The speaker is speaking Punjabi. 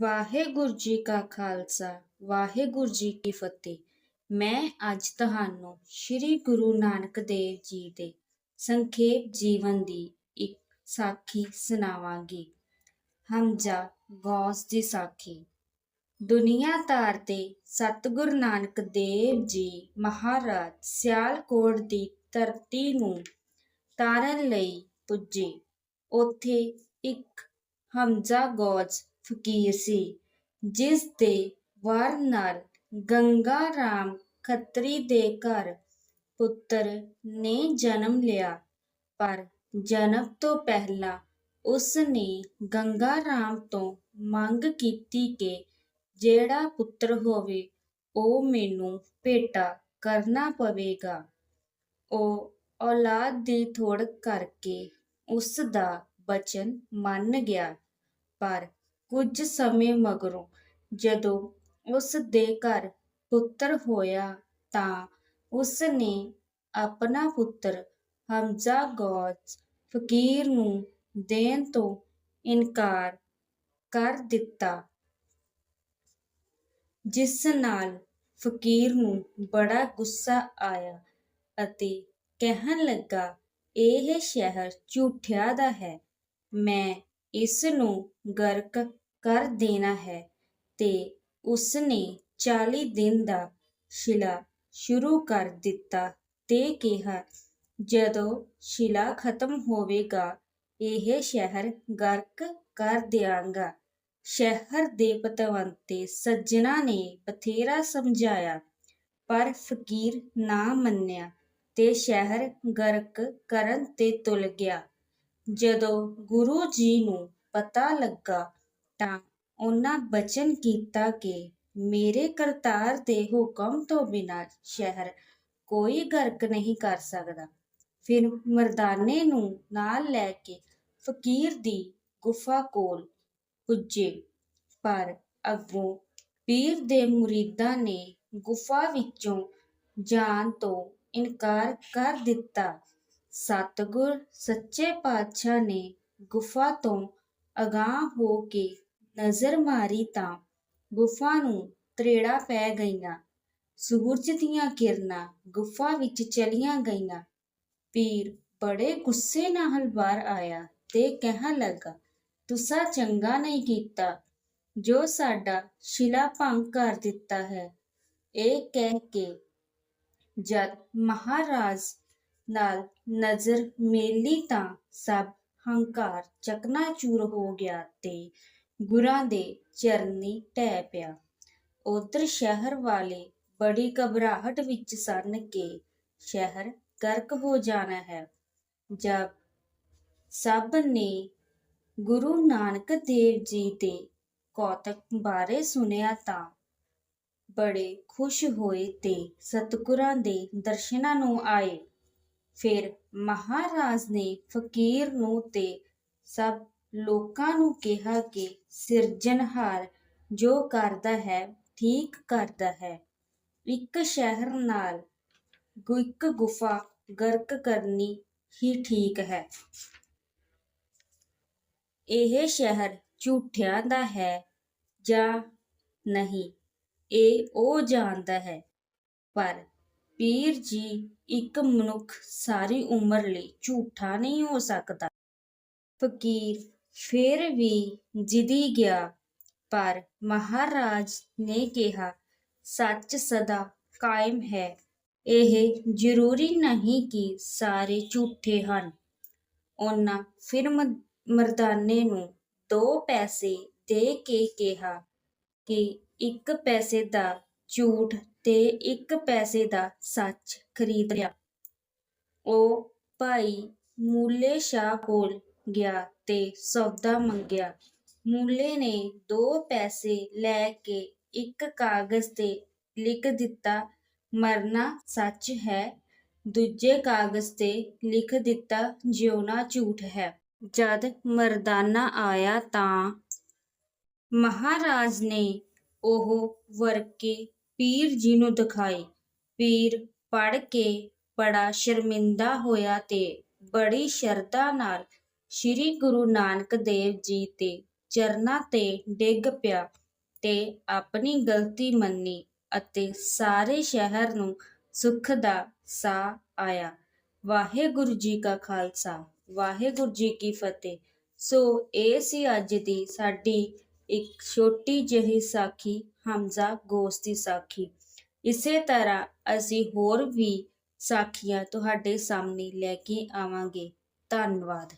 ਵਾਹਿਗੁਰੂ ਜੀ ਕਾ ਖਾਲਸਾ, ਵਾਹਿਗੁਰੂ ਜੀ ਕੀ ਫਤਿਹ। ਮੈਂ ਅੱਜ ਤੁਹਾਨੂੰ ਸ੍ਰੀ ਗੁਰੂ ਨਾਨਕ ਦੇਵ ਜੀ ਦੇ ਸੰਖੇਪ ਜੀਵਨ ਦੀ ਇੱਕ ਸਾਖੀ ਸੁਣਾਵਾਂਗੀ। ਹਮਜ਼ਾ ਗੌਸ ਦੀ ਸਾਖੀ। ਦੁਨੀਆ ਧਾਰ ਤੇ ਸਤਿਗੁਰੂ ਨਾਨਕ ਦੇਵ ਜੀ ਮਹਾਰਾਜ ਸਿਆਲਕੋਟ ਦੀ ਧਰਤੀ ਨੂੰ ਤਾਰਨ ਲਈ ਪੁੱਜੇ। ਉੱਥੇ ਇੱਕ ਹਮਜ਼ਾ ਗੌਜ ਫਕੀਰ ਸੀ, ਜਿਸ ਦੇ ਵਰ ਨਾਲ ਗੰਗਾ ਰਾਮ ਖੱਤਰੀ ਦੇ ਘਰ ਪੁੱਤਰ ਨੇ ਜਨਮ ਲਿਆ। ਪਰ ਜਨਮ ਤੋਂ ਪਹਿਲਾਂ ਉਸ ਨੇ ਗੰਗਾ ਰਾਮ ਤੋਂ ਮੰਗ ਕੀਤੀ ਕਿ ਜਿਹੜਾ ਪੁੱਤਰ ਹੋਵੇ, ਉਹ ਮੈਨੂੰ ਭੇਟਾ ਕਰਨਾ ਪਵੇਗਾ। ਉਹ ਔਲਾਦ ਦੀ ਥੋੜ ਕਰਕੇ ਉਸ ਦਾ ਬਚਨ ਮੰਨ ਗਿਆ। ਪਰ ਕੁਝ ਸਮੇਂ ਮਗਰੋਂ ਜਦੋਂ ਉਸ ਦੇ ਘਰ ਪੁੱਤਰ ਹੋਇਆ ਤਾਂ ਉਸ ਨੇ ਆਪਣਾ ਪੁੱਤਰ ਹਮਜ਼ਾ ਗੌਜ ਫਕੀਰ ਨੂੰ ਦੇਣ ਤੋਂ ਇਨਕਾਰ ਕਰ ਦਿੱਤਾ, ਜਿਸ ਨਾਲ ਫਕੀਰ ਨੂੰ ਬੜਾ ਗੁੱਸਾ ਆਇਆ ਅਤੇ ਕਹਿਣ ਲੱਗਾ, ਇਹ ਸ਼ਹਿਰ ਝੂਠਿਆਂ ਦਾ ਹੈ। ਮੈਂ ਇਸ ਨੂੰ ਗਰਕ ਕਰ ਦੇਣਾ ਹੈ। ਤੇ ਉਸ ਨੇ 40 ਦਿਨ ਦਾ ਸ਼ਿਲਾ ਸ਼ੁਰੂ ਕਰ ਦਿੱਤਾ ਤੇ ਕਿਹਾ, ਜਦੋਂ ਸ਼ਿਲਾ ਖਤਮ ਹੋਵੇਗਾ, ਇਹ ਸ਼ਹਿਰ ਗਰਕ ਕਰ ਦਿਆਂਗਾ। ਸ਼ਹਿਰ ਦੇ ਪਤਵੰਤੇ ਸੱਜਣਾ ਨੇ ਬਥੇਰਾ ਸਮਝਾਇਆ, ਪਰ ਫਕੀਰ ਨਾ ਮੰਨਿਆ ਤੇ ਸ਼ਹਿਰ ਗਰਕ ਕਰਨ ਤੇ ਤੁਲ ਗਿਆ। ਜਦੋਂ ਗੁਰੂ ਜੀ ਨੂੰ ਪਤਾ ਲੱਗਾ ਤਾਂ ਉਹਨਾਂ ਬਚਨ ਕੀਤਾ ਕਿ ਮੇਰੇ ਕਰਤਾਰ ਦੇ ਹੁਕਮ ਤੋਂ ਬਿਨਾਂ ਸ਼ਹਿਰ ਕੋਈ ਗਰਕ ਨਹੀਂ ਕਰ ਸਕਦਾ। ਫਿਰ ਮਰਦਾਨੇ ਨੂੰ ਨਾਲ ਲੈ ਕੇ ਫਕੀਰ ਦੀ ਗੁਫਾ ਕੋਲ ਪੁੱਜੇ। ਪਰ ਅੱਗੋਂ ਪੀਰ ਦੇ ਮੁਰੀਦਾਂ ਨੇ ਗੁਫਾ ਵਿੱਚੋਂ ਜਾਣ ਤੋਂ ਇਨਕਾਰ ਕਰ ਦਿੱਤਾ। ਸਤਿਗੁਰ ਸੱਚੇ ਪਾਤਸ਼ਾਹ ਨੇ ਗੁਫਾ ਤੋਂ ਅਗਾਂਹ ਹੋ ਕੇ ਨਜ਼ਰ ਮਾਰੀ ਤਾਂ ਗੁਫਾ ਨੂੰ ਤਰੇੜਾ ਪੈ ਗਈਆਂ। ਸੂਰਜ ਦੀਆਂ ਕਿਰਨਾਂ ਗੁਫਾ ਵਿੱਚ ਚਲੀਆਂ ਗਈਆਂ। ਪੀਰ ਬੜੇ ਗੁੱਸੇ ਨਾਲ ਬਾਹਰ ਆਇਆ ਤੇ ਕਹਿਣ ਲੱਗਾ, ਤੁਸਾਂ ਚੰਗਾ ਨਹੀਂ ਕੀਤਾ ਜੋ ਸਾਡਾ ਸ਼ਿਲਾ ਭੰਗ ਕਰ ਦਿੱਤਾ ਹੈ। ਇਹ ਕਹਿ ਕੇ ਜਦ ਮਹਾਰਾਜ ਨਾਲ ਨਜ਼ਰ ਮੇਲੀ ਤਾਂ ਸਭ ਹੰਕਾਰ ਚਕਨਾਚੂਰ ਹੋ ਗਿਆ ਤੇ ਗੁਰਾਂ ਦੇ ਚਰਨੀ ਟਹਿ ਪਿਆ। ਉਧਰ ਸ਼ਹਿਰ ਵਾਲੇ ਬੜੀ ਘਬਰਾਹਟ ਵਿੱਚ ਸਨ ਕਿ ਸ਼ਹਿਰ ਗਰਕ ਹੋ ਜਾਣਾ ਹੈ। ਜਦ ਸਭ ਨੇ ਗੁਰੂ ਨਾਨਕ ਦੇਵ ਜੀ ਦੇ ਕੌਤਕ ਬਾਰੇ ਸੁਣਿਆ ਤਾਂ ਬੜੇ ਖੁਸ਼ ਹੋਏ ਤੇ ਸਤਿਗੁਰਾਂ ਦੇ ਦਰਸ਼ਨਾਂ ਨੂੰ ਆਏ। ਫਿਰ ਮਹਾਰਾਜ ਨੇ ਫਕੀਰ ਨੂੰ ਤੇ ਸਭ ਲੋਕਾਂ ਨੂੰ ਕਿਹਾ ਕਿ ਸਿਰਜਣਹਾਰ ਜੋ ਕਰਦਾ ਹੈ, ਠੀਕ ਕਰਦਾ ਹੈ। ਇੱਕ ਸ਼ਹਿਰ ਨਾਲ ਇੱਕ ਗੁਫਾ ਗਰਕ ਕਰਨੀ ਹੀ ਠੀਕ ਹੈ। ਇਹ ਸ਼ਹਿਰ ਝੂਠਿਆਂ ਦਾ ਹੈ ਜਾਂ ਨਹੀਂ, ਇਹ ਉਹ ਜਾਣਦਾ ਹੈ। ਪਰ ਪੀਰ ਜੀ ਇੱਕ ਮਨੁੱਖ ਸਾਰੀ ਉਮਰ ਲਈ ਝੂਠਾ ਨਹੀਂ ਹੋ ਸਕਦਾ। ਫਕੀਰ ਫਿਰ ਵੀ ਜਿੱਦੀ ਗਿਆ। ਪਰ ਮਹਾਰਾਜ ਨੇ ਕਿਹਾ, ਸੱਚ ਸਦਾ ਕਾਇਮ ਹੈ। ਇਹ ਜ਼ਰੂਰੀ ਨਹੀਂ ਕਿ ਸਾਰੇ ਝੂਠੇ ਹਨ। ਉਹਨਾਂ ਫਿਰ ਮਰਦਾਨੇ ਨੂੰ ਦੋ ਪੈਸੇ ਦੇ ਕੇ ਕਿਹਾ ਕਿ ਇੱਕ ਪੈਸੇ ਦਾ ਝੂਠ ਤੇ ਇੱਕ ਪੈਸੇ ਦਾ ਸੱਚ ਖਰੀਦ ਲਿਆ। ਉਹ ਭਾਈ ਮੂਲੇ ਸ਼ਾਹ ਕੋਲ ਗਿਆ ਤੇ ਸੌਦਾ ਮੰਗਿਆ। ਮੂਲੇ ਨੇ ਦੋ ਪੈਸੇ ਲੈ ਕੇ ਇੱਕ ਕਾਗਜ਼ ਤੇ ਲਿਖ ਦਿੱਤਾ, ਮਰਨਾ ਸੱਚ ਹੈ। ਦੂਜੇ ਕਾਗਜ਼ ਤੇ ਲਿਖ ਦਿੱਤਾ, ਜਿਉਣਾ ਝੂਠ ਹੈ। ਜਦ ਮਰਦਾਨਾ ਆਇਆ ਤਾਂ ਮਹਾਰਾਜ ਨੇ ਉਹ ਵਰਕੇ ਪੀਰ ਜੀ ਨੂੰ ਦਿਖਾਏ ਪੀਰ ਪੜ੍ਹ ਕੇ ਬੜਾ ਸ਼ਰਮਿੰਦਾ ਹੋਇਆ ਤੇ ਬੜੀ ਸ਼ਰਧਾ ਨਾਲ ਸ੍ਰੀ ਗੁਰੂ ਨਾਨਕ ਦੇਵ ਜੀ ਦੇ ਚਰਨਾਂ ਤੇ ਡਿੱਗ ਪਿਆ ਤੇ ਆਪਣੀ ਗਲਤੀ ਮੰਨੀ ਅਤੇ ਸਾਰੇ ਸ਼ਹਿਰ ਨੂੰ ਸੁੱਖ ਦਾ ਸਾਹ ਆਇਆ। ਵਾਹਿਗੁਰੂ ਜੀ ਕਾ ਖਾਲਸਾ, ਵਾਹਿਗੁਰੂ ਜੀ ਕੀ ਫਤਿਹ। ਸੋ ਇਹ ਸੀ ਅੱਜ ਦੀ ਸਾਡੀ ਇੱਕ ਛੋਟੀ ਜਿਹੀ ਸਾਖੀ, ਹਮਜ਼ਾ ਗੋਸ ਦੀ ਸਾਖੀ। ਇਸੇ ਤਰ੍ਹਾਂ ਅਸੀਂ ਹੋਰ ਵੀ ਸਾਖੀਆਂ ਤੁਹਾਡੇ ਸਾਹਮਣੇ ਲੈ ਕੇ ਆਵਾਂਗੇ। ਧੰਨਵਾਦ।